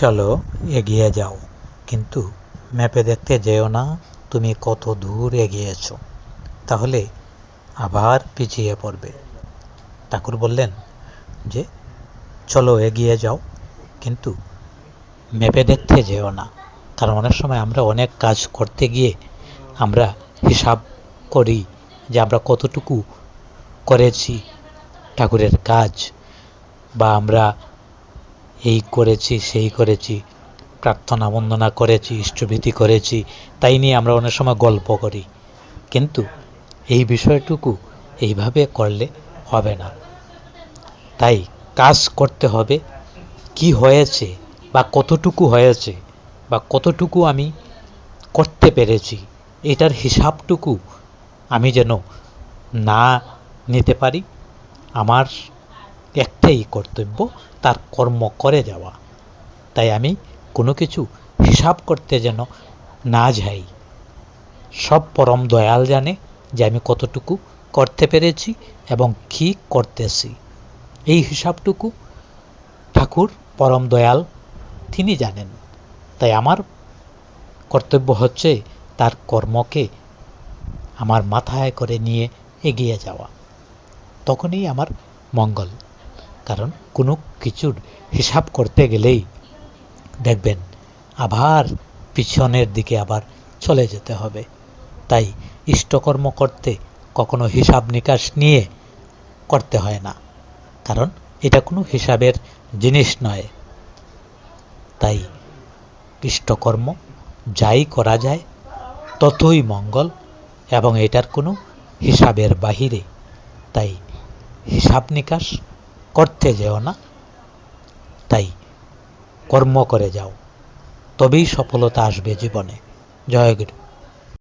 চলো, এগিয়ে যাও। কিন্তু ম্যাপে দেখতে যেও না, তুমি কত দূর এগিয়েছো। তাহলে আবার পিছিয়ে পড়বে। ঠাকুর বললেন যে, চলো এগিয়ে যাও, কিন্তু ম্যাপে দেখতে যেও না। কারণ অনেক সময় আমরা অনেক কাজ করতে গিয়ে আমরা হিসাব করি যে আমরা কতটুকু করেছি ঠাকুরের কাজ, বা আমরা এই করেছি, সেই করেছি, প্রার্থনা বন্দনা করেছি, ইষ্টভীতি করেছি, তাই নিয়ে আমরা অনেক সময় গল্প করি। কিন্তু এই বিষয়টুকু এইভাবে করলে হবে না। তাই কাজ করতে হবে, কি হয়েছে বা কতটুকু হয়েছে বা কতটুকু আমি করতে পেরেছি, এটার হিসাবটুকু আমি যেন না নিতে পারি, আমার একটাই কর্তব্য তার কর্ম করে যাওয়া তাই আমি কোনো কিছু হিসাব করতে যেন না যাই। সব পরম দয়াল জানে যে আমি কতটুকু করতে পেরেছি এবং কি করতেছি। এই হিসাবটুকু ঠাকুর পরম দয়াল তিনি জানেন। তাই আমার কর্তব্য হচ্ছে তার কর্মকে আমার মাথায় করে নিয়ে এগিয়ে যাওয়া। তখনই আমার মঙ্গল। কারণ কোনো কিছুর হিসাব করতে গেলেই দেখবেন আবার পিছনের দিকে আবার চলে যেতে হবে। তাই ইষ্টকর্ম করতে কখনো হিসাব নিকাশ নিয়ে করতে হয় না। কারণ এটা কোনো হিসাবের জিনিস নয়। তাই ইষ্টকর্ম যাই করা যায়, ততই মঙ্গল এবং এটার কোনো হিসাবের বাহিরে। তাই হিসাব নিকাশ করতে যেও না। তাই কর্ম করে যাও। তবেই সফলতা আসবে জীবনে। জয় গুরু।